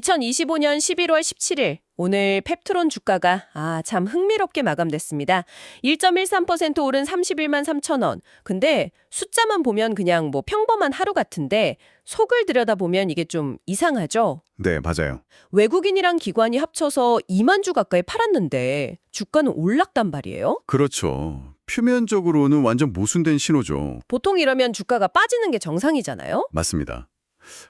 2025년 11월 17일 오늘 펩트론 주가가 아 참 흥미롭게 마감됐습니다. 1.13% 오른 31만 3천 원. 근데 숫자만 보면 그냥 뭐 평범한 하루 같은데 속을 들여다보면 이게 좀 이상하죠. 네, 맞아요. 외국인이랑 기관이 합쳐서 2만 주 가까이 팔았는데 주가는 올랐단 말이에요. 그렇죠. 표면적으로는 완전 모순된 신호죠. 보통 이러면 주가가 빠지는 게 정상이잖아요. 맞습니다.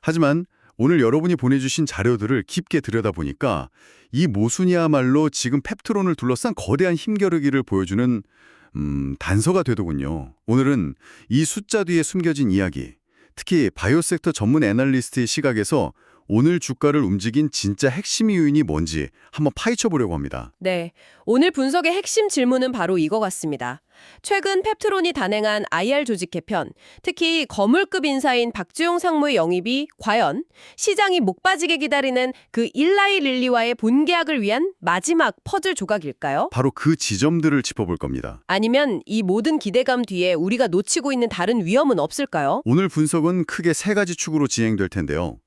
하지만 오늘 여러분이 보내주신 자료들을 깊게 들여다보니까 이 모순이야말로 지금 펩트론을 둘러싼 거대한 힘겨루기를 보여주는 음, 단서가 되더군요. 오늘은 이 숫자 뒤에 숨겨진 이야기, 특히 바이오 섹터 전문 애널리스트의 시각에서 오늘 주가를 움직인 진짜 핵심 요인이 뭔지 한번 파헤쳐 보려고 합니다. 네, 오늘 분석의 핵심 질문은 바로 이거 같습니다. 최근 펩트론이 단행한 IR 조직 개편, 특히 거물급 인사인 박주용 상무의 영입이 과연 시장이 목 빠지게 기다리는 그 일라이 릴리와의 본계약을 위한 마지막 퍼즐 조각일까요? 바로 그 지점들을 짚어볼 겁니다. 아니면 이 모든 기대감 뒤에 우리가 놓치고 있는 다른 위험은 없을까요? 오늘 분석은 크게 세 가지 축으로 진행될 텐데요.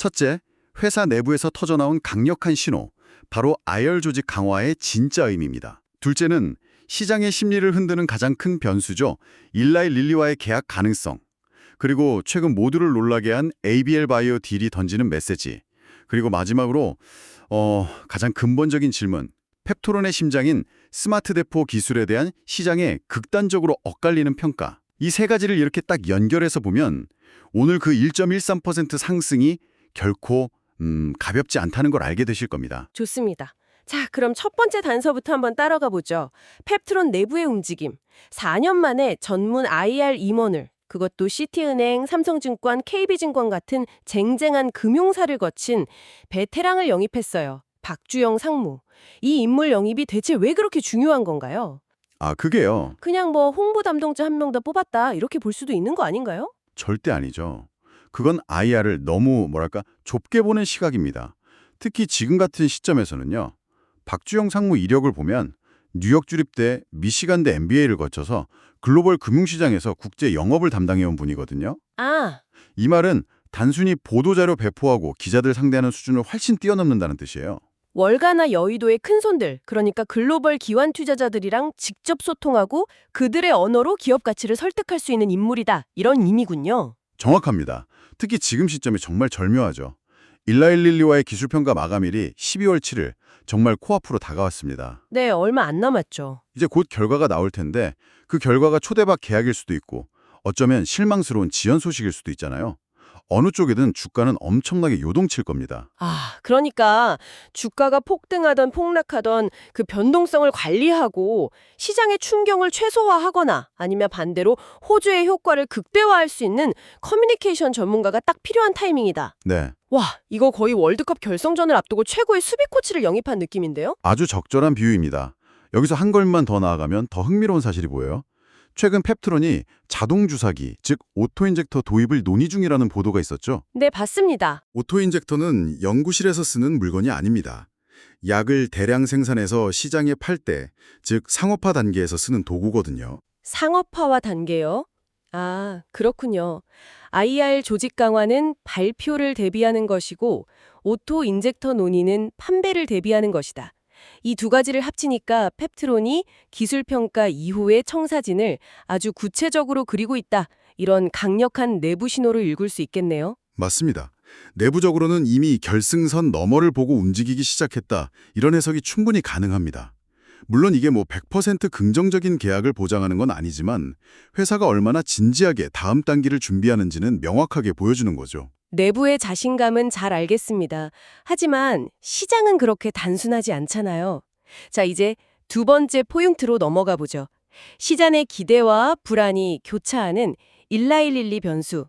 첫째, 회사 내부에서 터져나온 강력한 신호, 바로 IR 조직 강화의 진짜 의미입니다. 둘째는 시장의 심리를 흔드는 가장 큰 변수죠. 일라이 릴리와의 계약 가능성. 그리고 최근 모두를 놀라게 한 ABL 바이오 딜이 던지는 메시지. 그리고 마지막으로 어, 가장 근본적인 질문. 펩토론의 심장인 스마트 대포 기술에 대한 시장의 극단적으로 엇갈리는 평가. 이 세 가지를 이렇게 딱 연결해서 보면 오늘 그 1.13% 상승이 결코 음, 가볍지 않다는 걸 알게 되실 겁니다. 좋습니다. 자, 그럼 첫 번째 단서부터 한번 따라가 보죠. 펩트론 내부의 움직임. 4년 만에 전문 IR 임원을 그것도 시티은행, 삼성증권, KB증권 같은 쟁쟁한 금융사를 거친 베테랑을 영입했어요. 박주영 상무. 이 인물 영입이 대체 왜 그렇게 중요한 건가요? 아, 그게요. 그냥 뭐 홍보 담당자 한 명 더 뽑았다 이렇게 볼 수도 있는 거 아닌가요? 절대 아니죠. 그건 IR을 너무 뭐랄까 좁게 보는 시각입니다. 특히 지금 같은 시점에서는요. 박주영 상무 이력을 보면 뉴욕 주립대, 미시간대 MBA를 거쳐서 글로벌 금융시장에서 국제 영업을 담당해온 분이거든요. 아, 이 말은 단순히 보도자료 배포하고 기자들 상대하는 수준을 훨씬 뛰어넘는다는 뜻이에요. 월가나 여의도의 큰손들, 그러니까 글로벌 기관 투자자들이랑 직접 소통하고 그들의 언어로 기업 가치를 설득할 수 있는 인물이다. 이런 의미군요. 정확합니다. 특히 지금 시점이 정말 절묘하죠. 일라일릴리와의 기술평가 마감일이 12월 7일, 정말 코앞으로 다가왔습니다. 네, 얼마 안 남았죠. 이제 곧 결과가 나올 텐데 그 결과가 초대박 계약일 수도 있고 어쩌면 실망스러운 지연 소식일 수도 있잖아요. 어느 쪽이든 주가는 엄청나게 요동칠 겁니다. 아, 그러니까 주가가 폭등하던 폭락하던 그 변동성을 관리하고 시장의 충격을 최소화하거나 아니면 반대로 호주의 효과를 극대화할 수 있는 커뮤니케이션 전문가가 딱 필요한 타이밍이다. 네, 와, 이거 거의 월드컵 결성전을 앞두고 최고의 수비 코치를 영입한 느낌인데요? 아주 적절한 비유입니다. 여기서 한 걸음만 더 나아가면 더 흥미로운 사실이 보여요. 최근 펩트론이 자동 주사기, 즉 오토인젝터 도입을 논의 중이라는 보도가 있었죠. 네, 봤습니다. 오토인젝터는 연구실에서 쓰는 물건이 아닙니다. 약을 대량 생산해서 시장에 팔 때, 즉 상업화 단계에서 쓰는 도구거든요. 상업화와 단계요? 아, 그렇군요. IR 조직 강화는 발표를 대비하는 것이고 오토 인젝터 논의는 판매를 대비하는 것이다. 이 두 가지를 합치니까 펩트론이 기술 평가 이후의 청사진을 아주 구체적으로 그리고 있다. 이런 강력한 내부 신호를 읽을 수 있겠네요. 맞습니다. 내부적으로는 이미 결승선 너머를 보고 움직이기 시작했다. 이런 해석이 충분히 가능합니다. 물론 이게 뭐 100% 긍정적인 계약을 보장하는 건 아니지만 회사가 얼마나 진지하게 다음 단계를 준비하는지는 명확하게 보여주는 거죠. 내부의 자신감은 잘 알겠습니다. 하지만 시장은 그렇게 단순하지 않잖아요. 자, 이제 두 번째 포인트로 넘어가 보죠. 시장의 기대와 불안이 교차하는 일라일릴리 변수.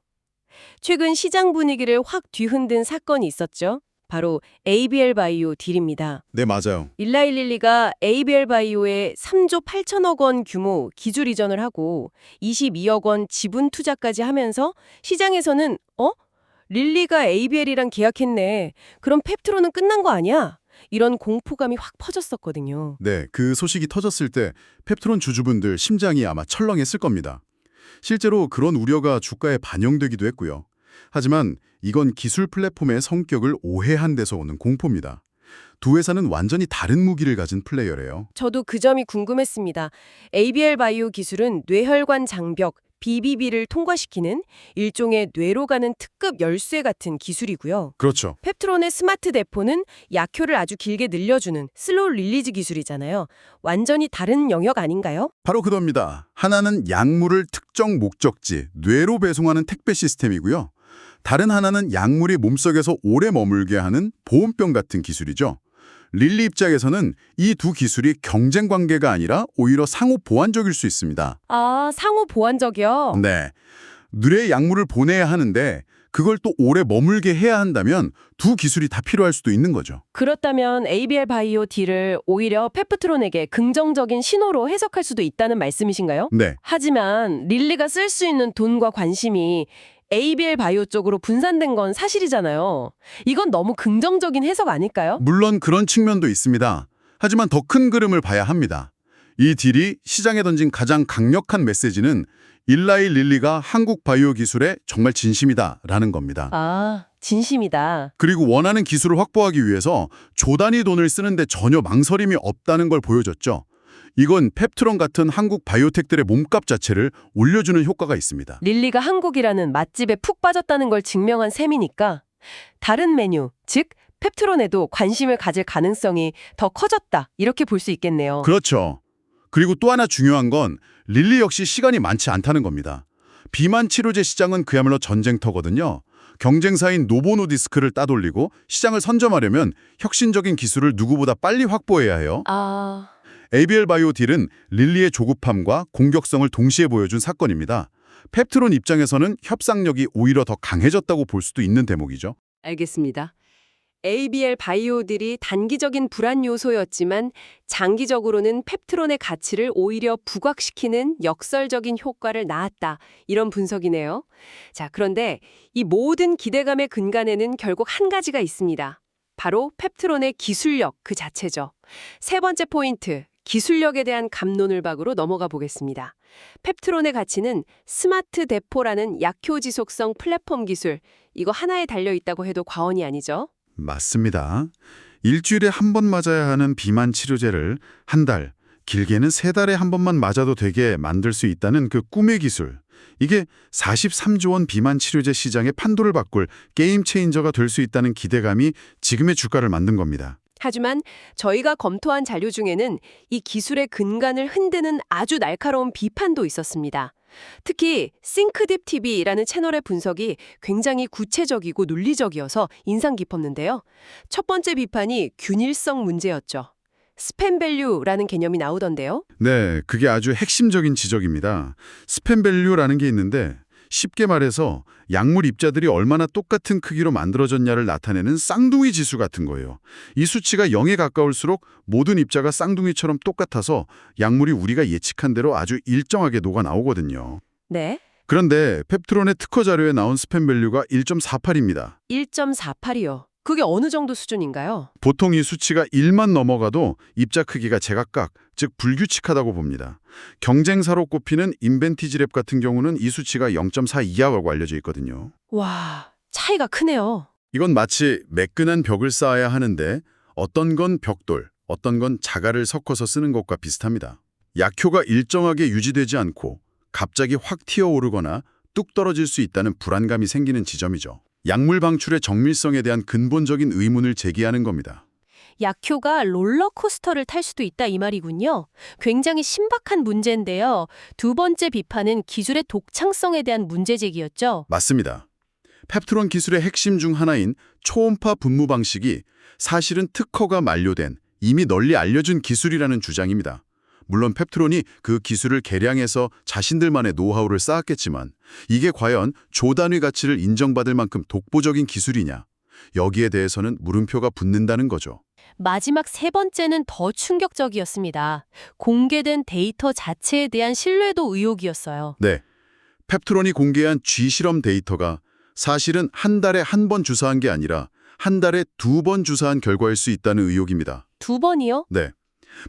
최근 시장 분위기를 확 뒤흔든 사건이 있었죠. 바로 ABL 바이오 딜입니다. 네, 맞아요. 일라일릴리가 ABL 바이오에 3조 8천억 원 규모 기술 이전을 하고 22억 원 지분 투자까지 하면서 시장에서는 어? 릴리가 ABL이랑 계약했네. 그럼 펩트로는 끝난 거 아니야? 이런 공포감이 확 퍼졌었거든요. 네, 그 소식이 터졌을 때 펩트론 주주분들 심장이 아마 철렁했을 겁니다. 실제로 그런 우려가 주가에 반영되기도 했고요. 하지만 이건 기술 플랫폼의 성격을 오해한 데서 오는 공포입니다. 두 회사는 완전히 다른 무기를 가진 플레이어래요. 저도 그 점이 궁금했습니다. ABL 바이오 기술은 뇌혈관 장벽, BBB를 통과시키는 일종의 뇌로 가는 특급 열쇠 같은 기술이고요. 그렇죠. 펩트론의 스마트 대포는 약효를 아주 길게 늘려주는 슬로우 릴리즈 기술이잖아요. 완전히 다른 영역 아닌가요? 바로 그겁니다. 하나는 약물을 특정 목적지, 뇌로 배송하는 택배 시스템이고요. 다른 하나는 약물이 몸속에서 오래 머물게 하는 보온병 같은 기술이죠. 릴리 입장에서는 이 두 기술이 경쟁 관계가 아니라 오히려 상호 보완적일 수 있습니다. 아, 상호 보완적이요? 네. 뇌에 약물을 보내야 하는데 그걸 또 오래 머물게 해야 한다면 두 기술이 다 필요할 수도 있는 거죠. 그렇다면 ABL 바이오 D를 오히려 페프트론에게 긍정적인 신호로 해석할 수도 있다는 말씀이신가요? 네. 하지만 릴리가 쓸 수 있는 돈과 관심이 ABL 바이오 쪽으로 분산된 건 사실이잖아요. 이건 너무 긍정적인 해석 아닐까요? 물론 그런 측면도 있습니다. 하지만 더 큰 그림을 봐야 합니다. 이 딜이 시장에 던진 가장 강력한 메시지는 일라이 릴리가 한국 바이오 기술에 정말 진심이다라는 겁니다. 아, 진심이다. 그리고 원하는 기술을 확보하기 위해서 조단위 돈을 쓰는데 전혀 망설임이 없다는 걸 보여줬죠. 이건 펩트론 같은 한국 바이오텍들의 몸값 자체를 올려주는 효과가 있습니다. 릴리가 한국이라는 맛집에 푹 빠졌다는 걸 증명한 셈이니까 다른 메뉴, 즉 펩트론에도 관심을 가질 가능성이 더 커졌다. 이렇게 볼 수 있겠네요. 그렇죠. 그리고 또 하나 중요한 건 릴리 역시 시간이 많지 않다는 겁니다. 비만 치료제 시장은 그야말로 전쟁터거든요. 경쟁사인 노보노디스크를 따돌리고 시장을 선점하려면 혁신적인 기술을 누구보다 빨리 확보해야 해요. 아, ABL 바이오 딜은 릴리의 조급함과 공격성을 동시에 보여준 사건입니다. 펩트론 입장에서는 협상력이 오히려 더 강해졌다고 볼 수도 있는 대목이죠. 알겠습니다. ABL 바이오들이 단기적인 불안 요소였지만 장기적으로는 펩트론의 가치를 오히려 부각시키는 역설적인 효과를 낳았다. 이런 분석이네요. 자, 그런데 이 모든 기대감의 근간에는 결국 한 가지가 있습니다. 바로 펩트론의 기술력 그 자체죠. 세 번째 포인트, 기술력에 대한 감론을 박으로 넘어가 보겠습니다. 펩트론의 가치는 스마트 대포라는 약효 지속성 플랫폼 기술, 이거 하나에 달려 있다고 해도 과언이 아니죠. 맞습니다. 일주일에 한 번 맞아야 하는 비만 치료제를 한 달, 길게는 세 달에 한 번만 맞아도 되게 만들 수 있다는 그 꿈의 기술. 이게 43조 원 비만 치료제 시장의 판도를 바꿀 게임 체인저가 될 수 있다는 기대감이 지금의 주가를 만든 겁니다. 하지만 저희가 검토한 자료 중에는 이 기술의 근간을 흔드는 아주 날카로운 비판도 있었습니다. 특히 싱크딥 TV라는 채널의 분석이 굉장히 구체적이고 논리적이어서 인상 깊었는데요. 첫 번째 비판이 균일성 문제였죠. 스팸 밸류라는 개념이 나오던데요. 네, 그게 아주 핵심적인 지적입니다. 스팸 밸류라는 게 있는데 쉽게 말해서 약물 입자들이 얼마나 똑같은 크기로 만들어졌냐를 나타내는 쌍둥이 지수 같은 거예요. 이 수치가 0에 가까울수록 모든 입자가 쌍둥이처럼 똑같아서 약물이 우리가 예측한 대로 아주 일정하게 녹아 나오거든요. 네. 그런데 펩트론의 특허 자료에 나온 스팸 밸류가 1.48입니다. 1.48이요. 그게 어느 정도 수준인가요? 보통 이 수치가 1만 넘어가도 입자 크기가 제각각, 즉 불규칙하다고 봅니다. 경쟁사로 꼽히는 인벤티지랩 같은 경우는 이 수치가 0.4 이하라고 알려져 있거든요. 와, 차이가 크네요. 이건 마치 매끈한 벽을 쌓아야 하는데 어떤 건 벽돌, 어떤 건 자갈을 섞어서 쓰는 것과 비슷합니다. 약효가 일정하게 유지되지 않고 갑자기 확 튀어오르거나 뚝 떨어질 수 있다는 불안감이 생기는 지점이죠. 약물 방출의 정밀성에 대한 근본적인 의문을 제기하는 겁니다. 약효가 롤러코스터를 탈 수도 있다 이 말이군요. 굉장히 신박한 문제인데요. 두 번째 비판은 기술의 독창성에 대한 문제 제기였죠. 맞습니다. 펩트론 기술의 핵심 중 하나인 초음파 분무 방식이 사실은 특허가 만료된 이미 널리 알려진 기술이라는 주장입니다. 물론 펩트론이 그 기술을 개량해서 자신들만의 노하우를 쌓았겠지만 이게 과연 조단위 가치를 인정받을 만큼 독보적인 기술이냐? 여기에 대해서는 물음표가 붙는다는 거죠. 마지막 세 번째는 더 충격적이었습니다. 공개된 데이터 자체에 대한 신뢰도 의혹이었어요. 네. 펩트론이 공개한 쥐실험 데이터가 사실은 한 달에 한 번 주사한 게 아니라 한 달에 두 번 주사한 결과일 수 있다는 의혹입니다. 두 번이요? 네.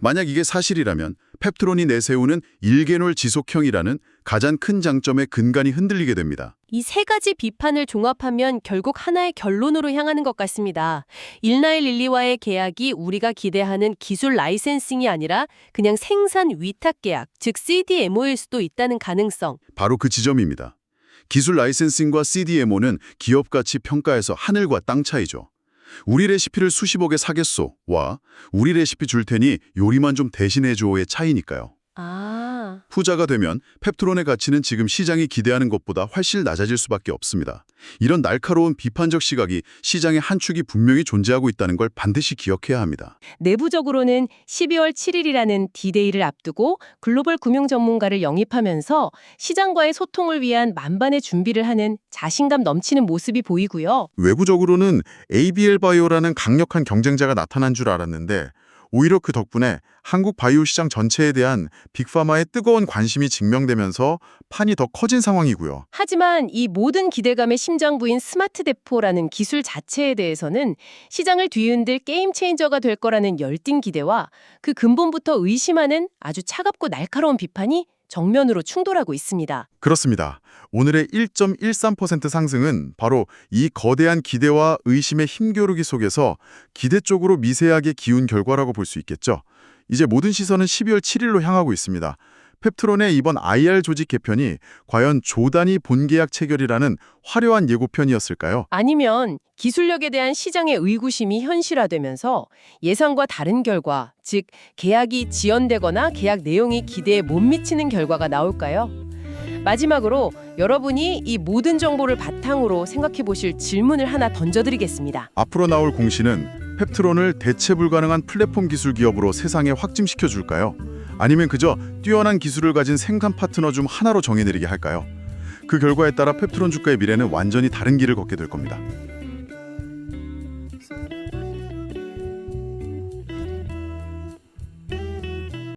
만약 이게 사실이라면 펩트론이 내세우는 일개놀 지속형이라는 가장 큰 장점의 근간이 흔들리게 됩니다. 이 세 가지 비판을 종합하면 결국 하나의 결론으로 향하는 것 같습니다. 일나일 릴리와의 계약이 우리가 기대하는 기술 라이센싱이 아니라 그냥 생산 위탁 계약, 즉 CDMO일 수도 있다는 가능성. 바로 그 지점입니다. 기술 라이센싱과 CDMO는 기업 가치 평가에서 하늘과 땅 차이죠. 우리 레시피를 수십억에 사겠소와 우리 레시피 줄 테니 요리만 좀 대신해줘의 차이니까요. 아, 후자가 되면 펩트론의 가치는 지금 시장이 기대하는 것보다 훨씬 낮아질 수밖에 없습니다. 이런 날카로운 비판적 시각이 시장의 한 축이 분명히 존재하고 있다는 걸 반드시 기억해야 합니다. 내부적으로는 12월 7일이라는 디데이를 앞두고 글로벌 금융 전문가를 영입하면서 시장과의 소통을 위한 만반의 준비를 하는 자신감 넘치는 모습이 보이고요. 외부적으로는 ABL 바이오라는 강력한 경쟁자가 나타난 줄 알았는데 오히려 그 덕분에 한국 바이오 시장 전체에 대한 빅파마의 뜨거운 관심이 증명되면서 판이 더 커진 상황이고요. 하지만 이 모든 기대감의 심장부인 스마트 대포라는 기술 자체에 대해서는 시장을 뒤흔들 게임 체인저가 될 거라는 열띤 기대와 그 근본부터 의심하는 아주 차갑고 날카로운 비판이 정면으로 충돌하고 있습니다. 그렇습니다. 오늘의 1.13% 상승은 바로 이 거대한 기대와 의심의 힘겨루기 속에서 기대 쪽으로 미세하게 기운 결과라고 볼 수 있겠죠. 이제 모든 시선은 12월 7일로 향하고 있습니다. 펩트론의 이번 IR 조직 개편이 과연 조단위 본계약 체결이라는 화려한 예고편이었을까요? 아니면 기술력에 대한 시장의 의구심이 현실화되면서 예상과 다른 결과, 즉 계약이 지연되거나 계약 내용이 기대에 못 미치는 결과가 나올까요? 마지막으로 여러분이 이 모든 정보를 바탕으로 생각해 보실 질문을 하나 던져드리겠습니다. 앞으로 나올 공시는 펩트론을 대체 불가능한 플랫폼 기술 기업으로 세상에 확증시켜 줄까요? 아니면 그저 뛰어난 기술을 가진 생산 파트너 중 하나로 정해내리게 할까요? 그 결과에 따라 펩트론 주가의 미래는 완전히 다른 길을 걷게 될 겁니다.